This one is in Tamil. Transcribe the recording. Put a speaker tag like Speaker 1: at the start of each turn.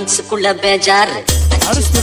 Speaker 1: மனசுக்குள்ள பேஜாரு.
Speaker 2: அரிசி